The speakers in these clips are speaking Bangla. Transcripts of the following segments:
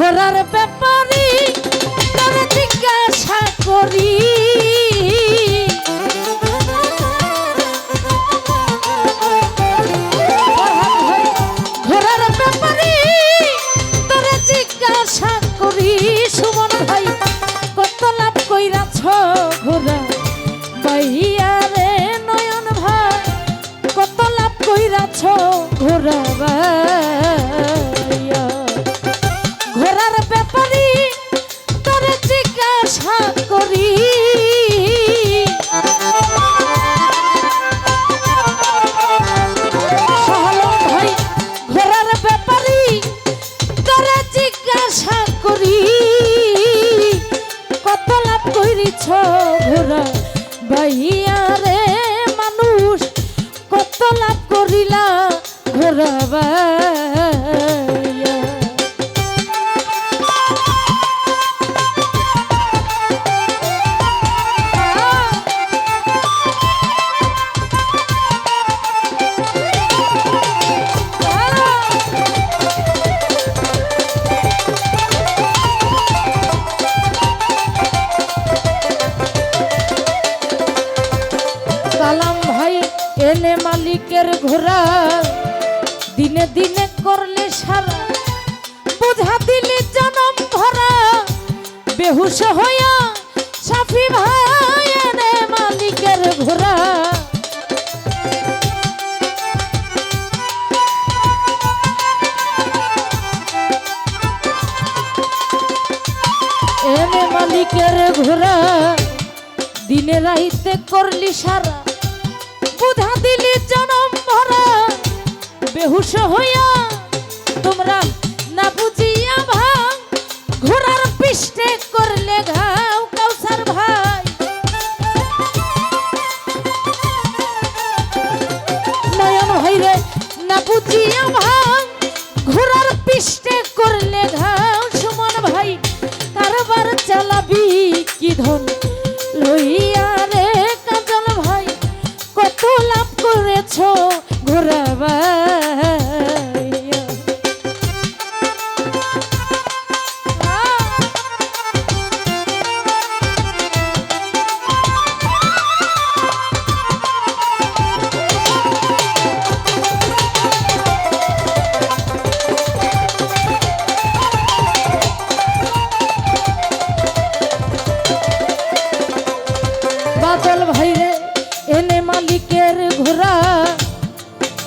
ঘোরার ব্যাপারে। ঘোরা দিনে দিনে করলে সারা। বুঝা দিলি জনম ভরা। বেহুশ হইয়া সাফি ভাই মালিকের ঘোরা এনে মালিকের ঘোড়া। দিনে রাইতে করলি সারা। বুধা দিলি জনম বেহুশ হইয়া তোমরা না বুঝিয়া ভাঙ। ঘোড়ার পিষ্টে করলে ঘাও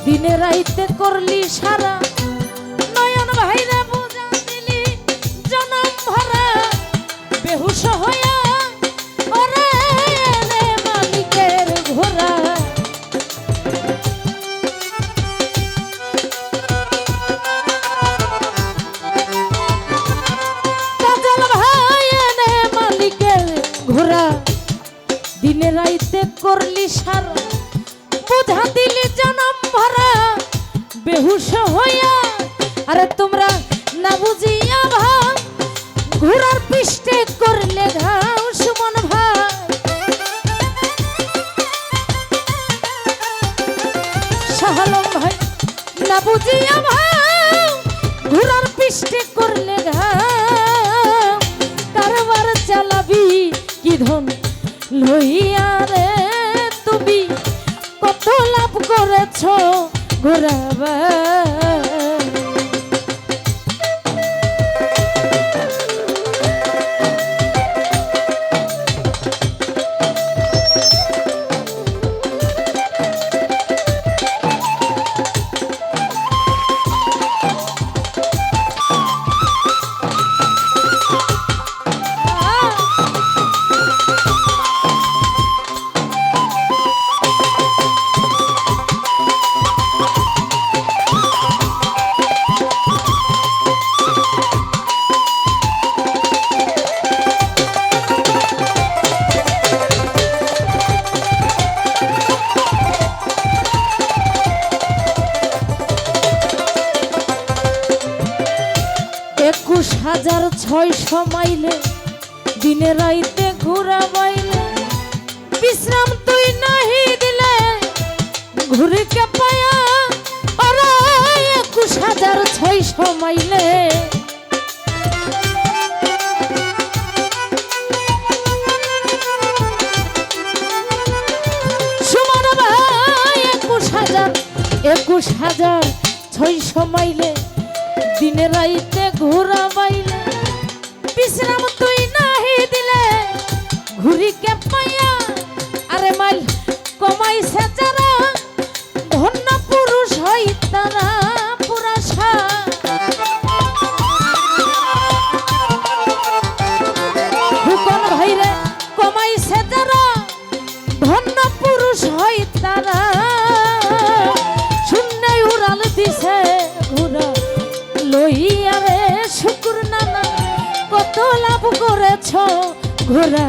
দিনে রাইতে করলি সারা। নয়ন ভাইরে বুঝা দিলি জনম ভরা। বেহুশ হইয়া মালিকের ঘোড়া দিনে রাইতে করলি সারা। বুঝা দিলি বেহুশ হইয়া, আরে তোমরা না বুঝিয়া ভাব, ঘোড়ার পৃষ্ঠে করলে ঘাও সুমন ভাই শাহলম ভাই, না বুঝিয়া ভাব, ঘোড়ার পৃষ্ঠে করলে ঘাও কারবার চালাবি কি ধন লইয়া রে তুমি? কত লাভ করেছ ঘোরাবা। হাজার ছয় মাইলে দিনে রাইতে ঘুরা বাইলে বিশ্রাম তুই নাহি দিলে, ঘুরে কে পায়া ওরা একুশ হাজার ছয় মাইলে একুশ হাজার একুশ হাজার মাইলে দিনে রাইতে ঘোরা বাইলে, বিশ্রাম তুই নাহি দিলে। ঘুরি কে পাইয়া, আরে মাইল কমাইছে যারা। করেছ ঘোরা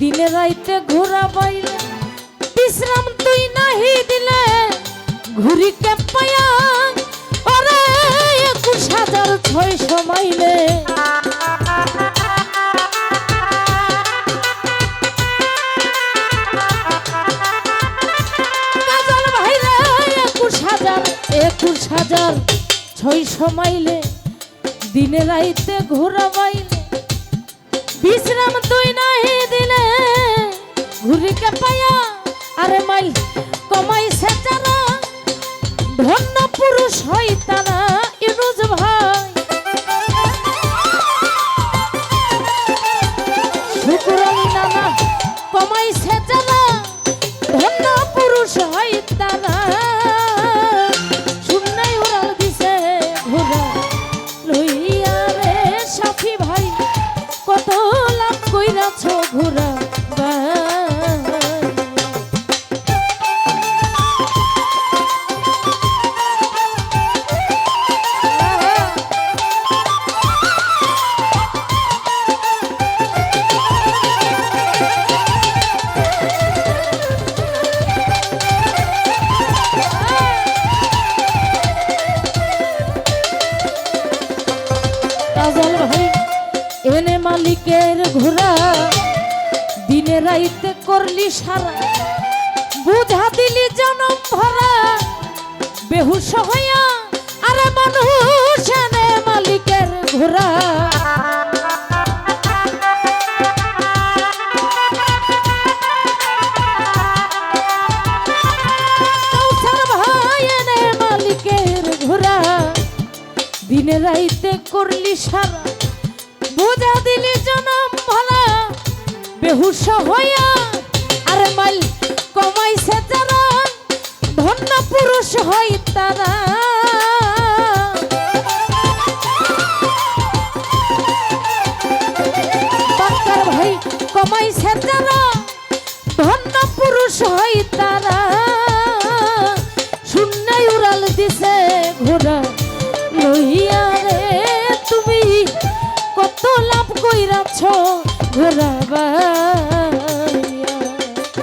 দিনে রাইতে ঘোরা বাইলে। বিশ্রাম তুই নাহি দিলে। ঘুরি কে পায়া ওরে একুশ হাজার ছয়শো মাইলে। একুশ হাজার ছয়শো মাইলে। দিনে রাইতে ঘোরা বাইলে। বিশ্রাম তুই নাহি দিলে। ঘুরিকে পায়া আরে মাইল কমাই সেচারা ধন্য পুরুষ তারা কাজল ভাই, এনে মালিকের ঘোরা দিনে রাইতে করলি সারা, বুঝা দিলি জনম ভরা। বেহুশ হইয়া আরে মানুষ এনে মালিকের ঘোরা সারা। বোঝা দিলি জনম ভরা বেহুশ হইয়া আরে মাইল কমাইছে যারা ধন্য পুরুষ হই তারা। কমাইছে যারা ধন্য পুরুষ হই তারা। তুমি